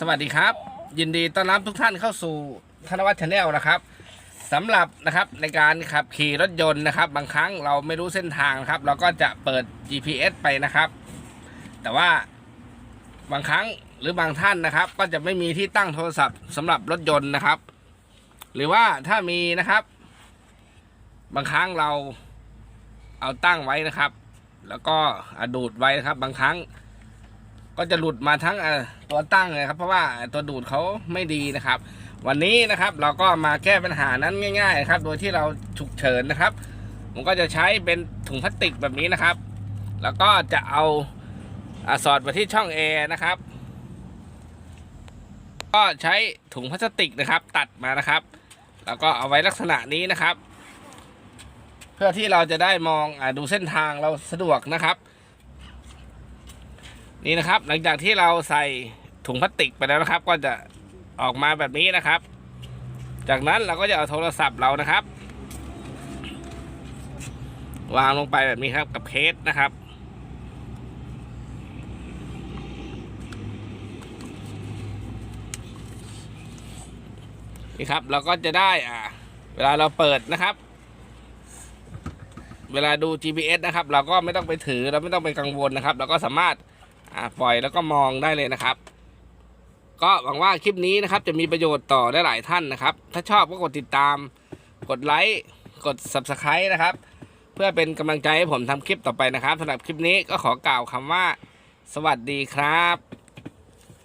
สวัสดีครับ ยินดีต้อนรับทุกท่านเข้าสู่ธนวัฒน์ชาแนลนะครับสำหรับนะครับในการขับขี่รถยนต์นะครับ บางครั้งเราไม่รู้เส้นทางนะครับ เราก็จะเปิด GPS ไปนะครับ แต่ว่าบางครั้งหรือบางท่านนะครับ ก็จะไม่มีที่ตั้งโทรศัพท์สำหรับรถยนต์นะครับ หรือว่าถ้ามีนะครับ บางครั้งเราเอาตั้งไว้นะครับ แล้วก็อะดูดไว้นะครับ บางครั้ง ก็จะหลุดมาทั้งตัวตั้งเลยครับ เพราะว่าตัวดูดเขาไม่ดีนะครับ วันนี้นะครับเราก็มาแก้ปัญหานั้นง่ายๆครับ โดยที่เราฉุกเฉินนะครับผมก็จะใช้เป็นถุงพลาสติกแบบนี้นะครับ แล้วก็จะเอาอสอดไปที่ช่องแอร์นะครับ ก็ใช้ถุงพลาสติกนะครับ ตัดมานะครับ แล้วก็เอาไว้ลักษณะนี้นะครับ เพื่อที่เราจะได้มองอดูเส้นทางเราสะดวกนะครับ นี่นะครับ หลังจากที่เราใส่ถุงพลาสติกไปแล้วนะครับ ก็จะออกมาแบบนี้นะครับ จากนั้นเราก็จะเอาโทรศัพท์เรานะครับ วางลงไปแบบนี้ครับกับเคสนะครับนี่ครับเราก็จะได้อ่าเวลาเราเปิดนะครับ เวลาดู GPS นะครับ เราก็ไม่ต้องไปถือเราไม่ต้องไปกังวลนะครับ เราก็สามารถ อ่าปล่อยแล้วก็มองได้เลยนะครับ ก็หวังว่าคลิปนี้นะครับ จะมีประโยชน์ต่อได้หลายท่านนะครับ ถ้าชอบก็กดติดตาม กดไลค์กด Subscribe นะครับ เพื่อเป็นกำลังใจให้ผมทำคลิปต่อไปนะครับสำหรับคลิปนี้ก็ขอกล่าวคำว่า สวัสดีครับ